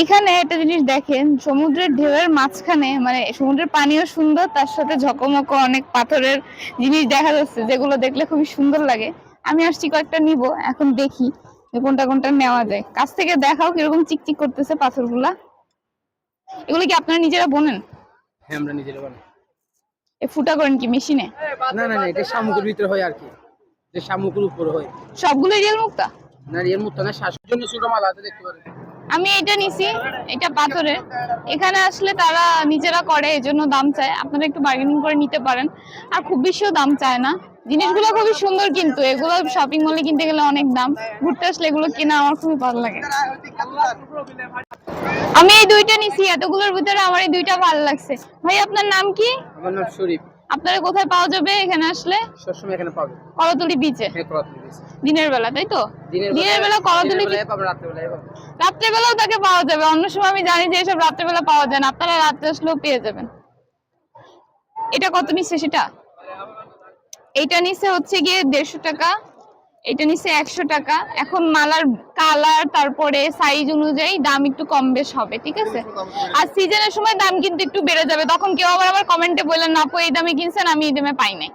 এখানে একটা জিনিস দেখেন সমুদ্রের ঢেউয়ের মাঝখানে মানে সমুদ্রের পানিও সুন্দর তার সাথে ঝকমকো অনেক পাথরের জিনিস দেখা যাচ্ছে যেগুলো দেখলে খুবই সুন্দর লাগে। আমি আসছি কয়েকটা নিব এখন দেখি কোনটা কোনটা নেওয়া যায়। কাছ থেকে দেখাও কীরকম চিকচিক করতেছে পাথরগুলা। এগুলো কি আপনারা নিজেরা বোনেন? হ্যাঁ আমরা নিজেরা বানাই। এ ফুটা করেন কি মেশিনে? না না না এটা শামুকের ভিতরে হয় আর কি। যে শামুকের উপরে হয়। সবগুলো রিয়েল মুক্তা না এর মতো না শ্বাসের জন্য ছোট মাল হাতে দেখতে পারেন। আমি এটা নিছি, এটা পাথরের। এখানে আসলে তারা নিজেরা করে, এজন্য দাম চায়। আপনারা একটু বার্গেনিং করে নিতে পারেন। আর খুব বেশিও দাম চায় না। জিনিসগুলো খুবই সুন্দর কিন্তু, এগুলো শপিং মলে কিনতে গেলে অনেক দাম। ঘুরতে আসলে এগুলো কেনা আমার খুবই ভালো লাগে। আমি এই দুইটা নিছি, এতগুলোর ভিতরে আমার এই দুইটা ভালো লাগছে। ভাই, আপনার নাম কি? আমার নাম শরীফ। আপনারা কোথায় পাওয়া যাবে এখানে আসলে? সবসময় এখানে পাবে করতলি বিচে হ্যাঁ দিনের বেলা তাই তো? দিনের বেলা করতলি বিচে পাবে রাত্রে বেলা রাত্রেবেলাও তাকে পাওয়া যাবে। অন্য সময় আমি জানি যে এসব রাত্রেবেলা পাওয়া যায় না। আপনারা রাত্রে আসলেও পেয়ে যাবেন। এটা কত নিচ্ছে সেটা? এইটা নিচ্ছে হচ্ছে গিয়ে দেড়শো টাকা। এটা নিচ্ছে একশো টাকা। এখন মালার কালার তারপরে সাইজ অনুযায়ী দাম একটু কম বেশ হবে, ঠিক আছে? আর সিজনের সময় দাম কিন্তু একটু বেড়ে যাবে। তখন কেউ আবার আবার কমেন্টে বললেন না আপু, এই দামে কিনছেন? আমি এই দামে পাই নাই।